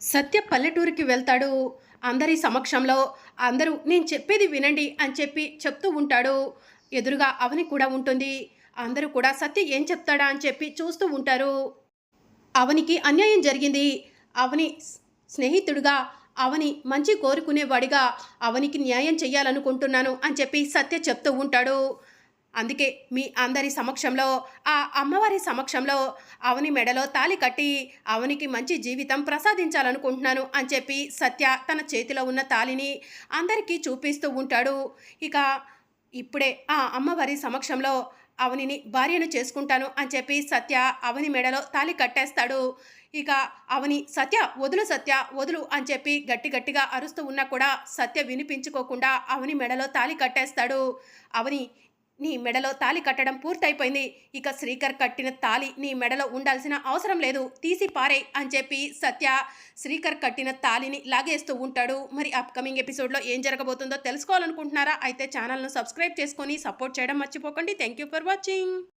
సత్య పల్లెటూరికి వెళ్తాడు. అందరి సమక్షంలో అందరూ నేను చెప్పేది వినండి అని చెప్పి చెప్తూ ఉంటాడు. ఎదురుగా అవని కూడా ఉంటుంది. అందరూ కూడా సత్య ఏం చెప్తాడా అని చెప్పి చూస్తూ ఉంటారు. అవనికి అన్యాయం జరిగింది. అవని స్నేహితుడుగా అవని మంచి కోరుకునేవాడిగా అవనికి న్యాయం చేయాలనుకుంటున్నాను అని చెప్పి సత్య చెప్తూ ఉంటాడు. అందుకే మీ అందరి సమక్షంలో ఆ అమ్మవారి సమక్షంలో అవని మెడలో తాలి కట్టి అవనికి మంచి జీవితం ప్రసాదించాలనుకుంటున్నాను అని చెప్పి సత్య తన చేతిలో ఉన్న తాలిని అందరికీ చూపిస్తూ ఉంటాడు. ఇక ఇప్పుడే ఆ అమ్మవారి సమక్షంలో అవనిని భార్యను చేసుకుంటాను అని చెప్పి సత్య అవని మెడలో తాలి కట్టేస్తాడు. ఇక అవని సత్య వదులు సత్య వదులు అని చెప్పి గట్టి గట్టిగా అరుస్తూ ఉన్నా కూడా సత్య వినిపించుకోకుండా అవని మెడలో తాలి కట్టేస్తాడు. అవని నీ మెడలో తాలి కట్టడం పూర్తయిపోయింది. ఇక శ్రీకర్ కట్టిన తాలి నీ మెడలో ఉండాల్సిన అవసరం లేదు. తీసి పారే అని చెప్పి సత్య శ్రీకర్ కట్టిన తాలిని లాగేస్తూ ఉంటాడు. మరి అప్కమింగ్ ఎపిసోడ్లో ఏం జరగబోతుందో తెలుసుకోవాలనుకుంటున్నారా? అయితే ఛానల్ను సబ్స్క్రైబ్ చేసుకొని సపోర్ట్ చేయడం మర్చిపోకండి. Thank you for watching